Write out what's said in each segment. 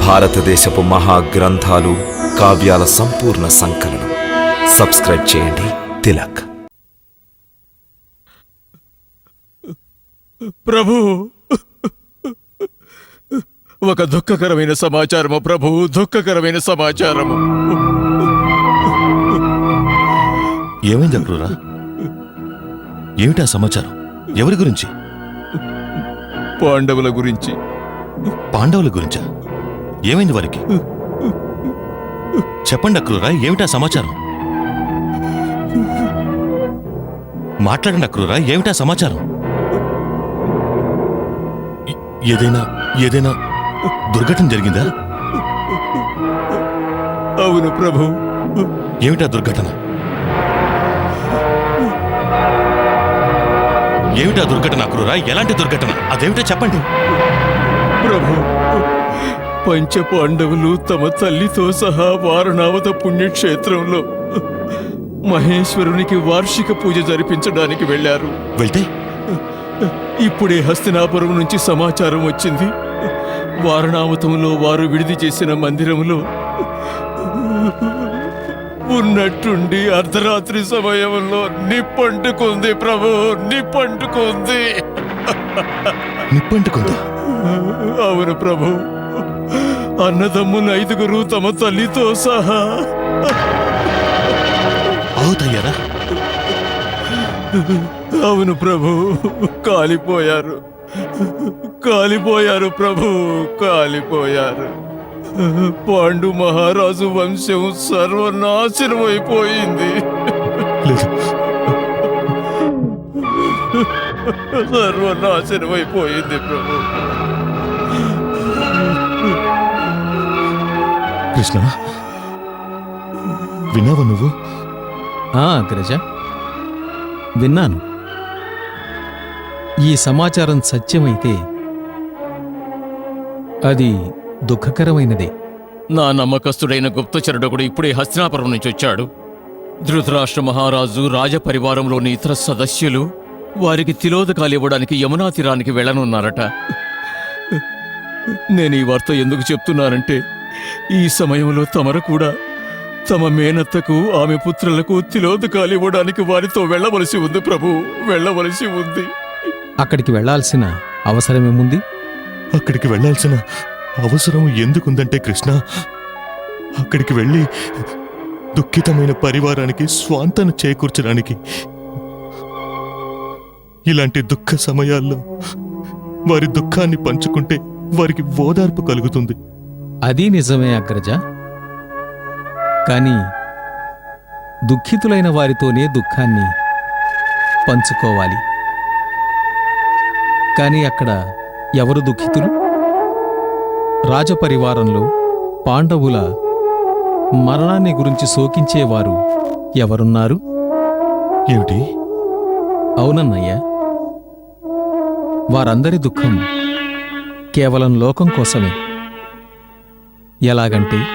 భారతదేశపు మహా గ్రంథాలు కావ్యాల సంపూర్ణ సంకలనం. సబ్స్క్రైబ్ చేయండి. తిలక్. ప్రభు! ఒక దుఃఖకరమైన సమాచారము ప్రభు! దుఃఖకరమైన సమాచారము! ఏమైంది అక్రూరా? ఏమిటా సమాచారం? ఎవరి గురించి? పాండవుల గురించి. పాండవుల గురించా? ఏమైంది వారికి? చెప్పండి అక్రూరా ఏమిటా సమాచారం? మాట్లాడండి అక్రూరా ఏమిటా సమాచారం? ఏదైనా ఏదైనా దుర్ఘటన జరిగిందా? అవును ప్రభు. ఏమిటా దుర్ఘటన? ఏమిటా దుర్ఘటన అక్రూరా? ఎలాంటి దుర్ఘటన? అదేమిటో చెప్పండి. ప్రభు పంచ పాండవులు తమ తల్లితో సహా వారణావత పుణ్యక్షేత్రంలో మహేశ్వరునికి వార్షిక పూజ జరిపించడానికి వెళ్ళారు. వెళ్తే? ఇప్పుడే హస్తినాపురం నుంచి సమాచారం వచ్చింది. వారణావతంలో వారు విడిది చేసిన మందిరంలో ఉన్నట్టుండి అర్ధరాత్రి సమయంలో నిప్పంటుకుంది ప్రభు నిప్పంటుకుంది. నిప్పంటుకుందా? అవును ప్రభు. అన్నదమ్ములు ఐదుగురు తమ తల్లితో సహా. అవుతయ్యారా అవును ప్రభు కాలిపోయారు. కాలిపోయారు ప్రభు కాలిపోయారు. పాండు మహారాజు వంశం సర్వనాశనమైపోయింది. లేదు. సర్వనాశనమైపోయింది ప్రభు. కృష్ణ విన్నావా నువ్వు? ఆ అగ్రజ విన్నాను. ఈ సమాచారం సత్యమైతే అది దుఃఖకరమైనదే. నా నమ్మకస్తుడైన గుప్తచరుడొకడు ఇప్పుడే హస్తినాపురం నుంచి వచ్చాడు. ధృతరాష్ట్ర మహారాజు రాజపరివారంలోని ఇతర సదస్యులు వారికి తిలోదకాలు ఇవ్వడానికి యమునా తీరానికి వెళ్ళనున్నారట. నేను ఈ వార్త ఎందుకు చెప్తున్నానంటే ఈ సమయంలో తమరు కూడా తమ మేనత్తకు ఆమె పుత్రులకు తిలోదకాలు ఇవ్వడానికి వారితో వెళ్ళవలసి ఉంది ప్రభు వెళ్ళవలసి ఉంది. అక్కడికి వెళ్ళాల్సిన అవసరమేముంది అక్కడికి వెళ్ళాల్సిన అవసరం ఎందుకుందంటే కృష్ణ అక్కడికి వెళ్ళి దుఃఖితమైన పరివారానికి స్వాంతన చేకూర్చడానికి. ఇలాంటి దుఃఖ సమయాల్లో వారి దుఃఖాన్ని పంచుకుంటే వారికి ఓదార్పు కలుగుతుంది. అది నిజమే అగ్రజ. కాని దుఃఖితులైన వారితోనే దుఃఖాన్ని పంచుకోవాలి. కాని అక్కడ ఎవరు దుఃఖితులు? రాజపరివారంలో పాండవుల మరణాన్ని గురించి శోకించేవారు ఎవరున్నారు? ఏమిటి? అవునన్నయ్యా వారందరి దుఃఖం కేవలం లోకం కోసమే. ఎలాగంటే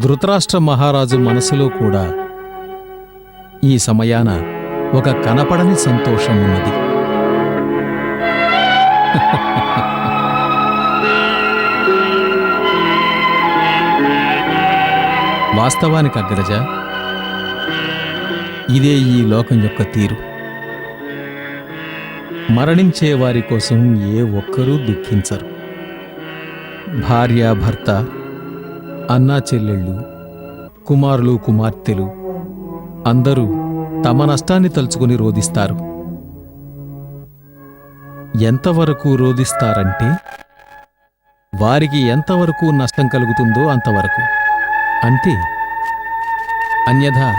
ధృతరాష్ట్ర మహారాజు మనసులో కూడా ఈ సమయాన ఒక కనపడని సంతోషం ఉన్నది. వాస్తవానికి అగ్రజ ఇదే ఈ లోకం యొక్క తీరు. మరణించే వారి కోసం ఏ ఒక్కరూ దుఃఖించరు. భార్య భర్త అన్నా చెల్లెళ్ళు కుమారులు కుమార్తెలు అందరూ తమ నష్టాన్ని తలుచుకుని రోదిస్తారు ఎంతవరకు రోధిస్తారంటే వారికి ఎంతవరకు నష్టం కలుగుతుందో అంతవరకు. అంతే. అన్యథా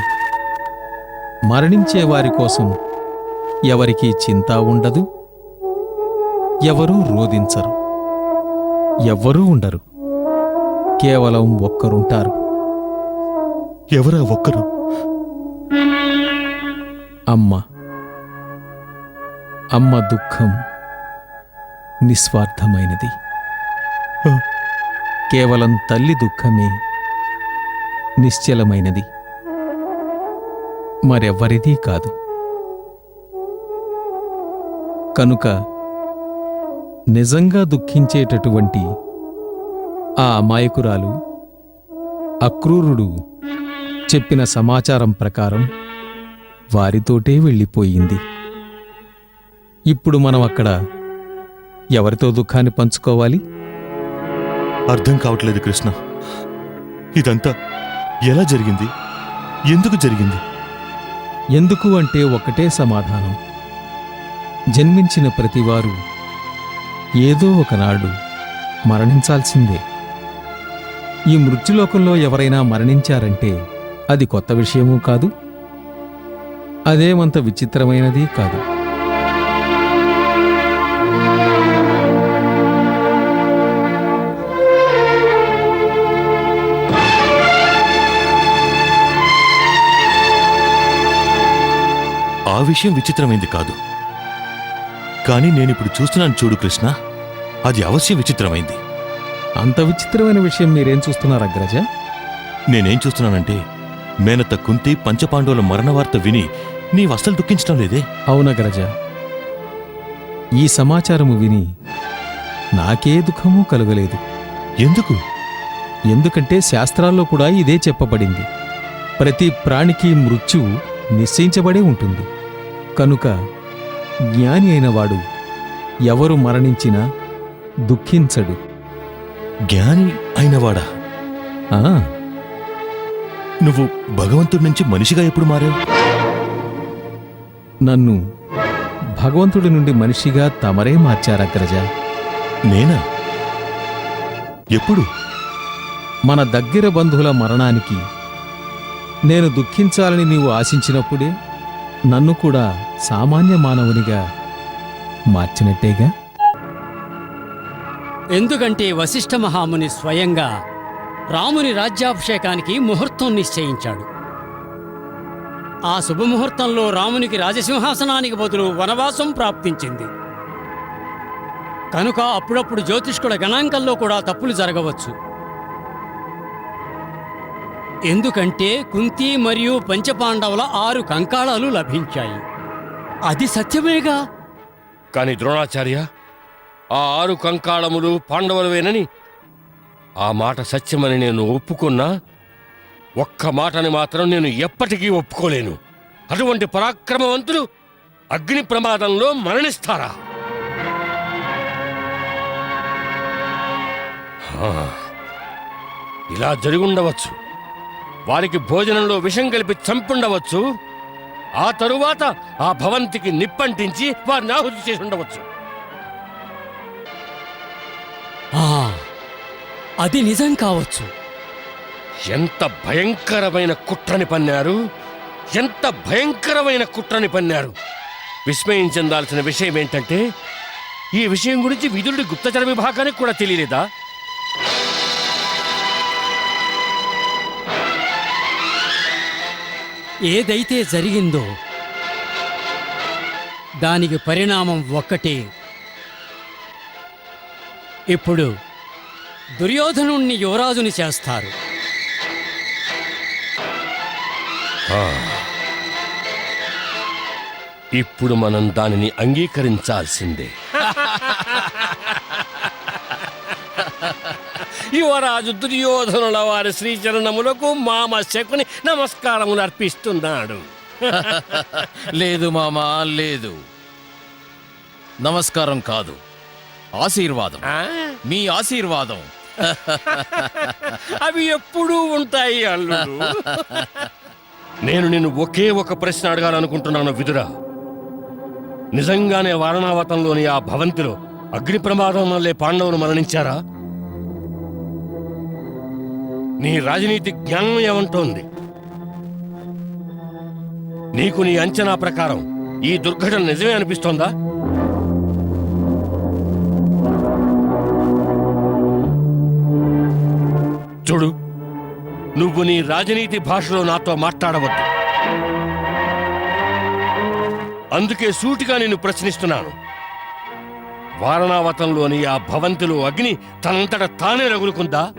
మరణించే వారి కోసం ఎవరికీ చింత ఉండదు ఎవరూ రోధించరు ఎవ్వరూ ఉండరు. కేవలం ఒక్కరుంటారు. ఎవరా ఒక్కరు? అమ్మ. అమ్మ దుఃఖం నిస్వార్థమైనది. కేవలం తల్లి దుఃఖమే నిశ్చలమైనది. మరెవ్వరిదీ కాదు. కనుక నిజంగా దుఃఖించేటటువంటి ఆ అమాయకురాలు అక్రూరుడు చెప్పిన సమాచారం ప్రకారం వారితోటే వెళ్ళిపోయింది. ఇప్పుడు మనం అక్కడ ఎవరితో దుఃఖాన్ని పంచుకోవాలి? అర్థం కావట్లేదు కృష్ణ. ఇదంతా ఎలా జరిగింది? ఎందుకు జరిగింది? ఎందుకు అంటే ఒకటే సమాధానం. జన్మించిన ప్రతివారు ఏదో ఒకనాడు మరణించాల్సిందే. ఈ మృత్యులోకంలో ఎవరైనా మరణించారంటే అది కొత్త విషయమూ కాదు అదేమంత విచిత్రమైనది కాదు. ఆ విషయం విచిత్రమైంది కాదు. కానీ నేనిప్పుడు చూస్తున్నాను చూడు కృష్ణ అది అవశ్యం విచిత్రమైంది. అంత విచిత్రమైన విషయం మీరేం చూస్తున్నారు అగ్రజ? నేనేం చూస్తున్నానంటే మేనత్త కుంతి పంచపాండవుల మరణ వార్త విని నీ అస్సలు దుఃఖించడం లేదే? అవునగ్రజ ఈ సమాచారము విని నాకే దుఃఖమూ కలుగలేదు. ఎందుకు? ఎందుకంటే శాస్త్రాల్లో కూడా ఇదే చెప్పబడింది. ప్రతి ప్రాణికి మృత్యువు నిశ్చయించబడే ఉంటుంది. కనుక జ్ఞాని అయిన వాడు ఎవరు మరణించినా దుఃఖించడు. జ్ఞాని అయినవాడా? నువ్వు భగవంతుడి నుంచి మనిషిగా ఎప్పుడు మారావు? నన్ను భగవంతుడి నుండి మనిషిగా తమరే మార్చారగ్రజ నేనా? ఎప్పుడు? మన దగ్గర బంధువుల మరణానికి నేను దుఃఖించాలని నీవు ఆశించినప్పుడే నన్ను కూడా సామాన్య మానవునిగా మార్చినట్టేగా? ఎందుకంటే వశిష్ఠ మహాముని స్వయంగా రాముని రాజ్యాభిషేకానికి ముహూర్తం నిశ్చయించాడు. ఆ శుభముహూర్తంలో రామునికి రాజసింహాసనానికి బదులు వనవాసం ప్రాప్తించింది. కనుక అప్పుడప్పుడు జ్యోతిష్కుల గణాంకంలో కూడా తప్పులు జరగవచ్చు. ఎందుకంటే కుంతి మరియు పంచపాండవుల ఆరు కంకాళాలు లభించాయి. అది సత్యమేగా? కాని ద్రోణాచార్య ఆ ఆరు కంకాళములు పాండవులవేనని ఆ మాట సత్యమని నేను ఒప్పుకున్నా ఒక్క మాటని మాత్రం నేను ఎప్పటికీ ఒప్పుకోలేను. అటువంటి పరాక్రమవంతులు అగ్ని ప్రమాదంలో మరణిస్తారా? ఇలా జరిగి ఉండవచ్చు వారికి భోజనంలో విషం కలిపి చంపుండవచ్చు. ఆ తరువాత ఆ భవంతికి నిప్పంటించి వారిని ఆహుతి చేసి ఉండవచ్చు. అది నిజం కావచ్చు. ఎంత భయంకరమైన కుట్రని పన్నారు ఎంత భయంకరమైన కుట్రని పన్నారు. విస్మయం చెందాల్సిన విషయం ఏంటంటే ఈ విషయం గురించి విదురుడి గుప్తచర విభాగానికి కూడా తెలియలేదా? ఏదైతే జరిగిందో దానికి పరిణామం ఒక్కటే. ఇప్పుడు దుర్యోధనుణ్ణి యువరాజుని చేస్తారు. ఇప్పుడు మనం దానిని అంగీకరించాల్సిందే. యువరాజు దుర్యోధనుల వారి శ్రీచరణములకు మామ శకుని నమస్కారములు అర్పిస్తున్నాడు. లేదు మామా లేదు. నమస్కారం కాదు. ఆశీర్వాదం? మీ ఆశీర్వాదం. అవి ఎప్పుడూ ఉంటాయి అల్లుడు. నేను నిన్ను ఒకే ఒక ప్రశ్న అడగాలనుకుంటున్నాను విదురా. నిజంగానే వారణావతంలోని ఆ భవంతిలో అగ్ని ప్రమాదం వల్లే పాండవులు మరణించారా? నీ రాజనీతి జ్ఞానం ఏమంటోంది? నీకు నీ అంచనా ప్రకారం ఈ దుర్ఘటన నిజమే అనిపిస్తోందా? చూడు నువ్వు నీ రాజనీతి భాషలో నాతో మాట్లాడవద్దు. అందుకే సూటిగా నిన్ను ప్రశ్నిస్తున్నాను. వారణావతంలోని ఆ భవంతిలో అగ్ని తనంతట తానే రగులుకుందా?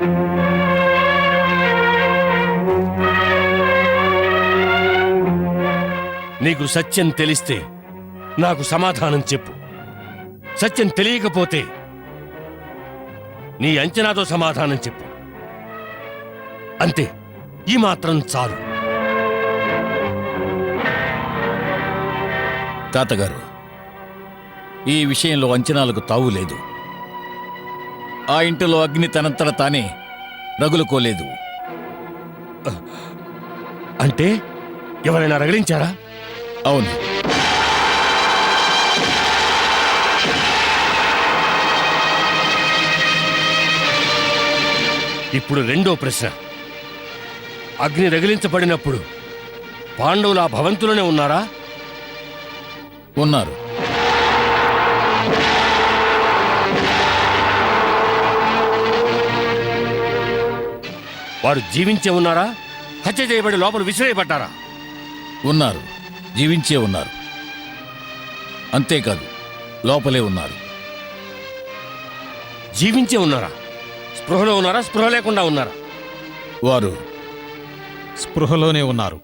నీకు సత్యం తెలిస్తే నాకు సమాధానం చెప్పు. సత్యం తెలియకపోతే నీ అంచనాతో సమాధానం చెప్పు. అంతే ఈ మాత్రం చాలు. తాతగారు ఈ విషయంలో అంచనాలకు తావు లేదు. ఆ ఇంటిలో అగ్ని తనంతట తానే రగులుకోలేదు. అంటే ఎవరైనా రగిలించారా? అవును. ఇప్పుడు రెండో ప్రశ్న. అగ్ని రగిలించబడినప్పుడు పాండవులు ఆ భవంతులోనే ఉన్నారా? ఉన్నారు. వారు జీవించే ఉన్నారా? హత్య చేయబడి లోపల విసిరేయబడ్డారా? ఉన్నారు. జీవించే ఉన్నారు. అంతేకాదు లోపలే ఉన్నారు. జీవించే ఉన్నారా? స్పృహలో ఉన్నారా? స్పృహ లేకుండా ఉన్నారా? వారు స్పృహలోనే ఉన్నారు.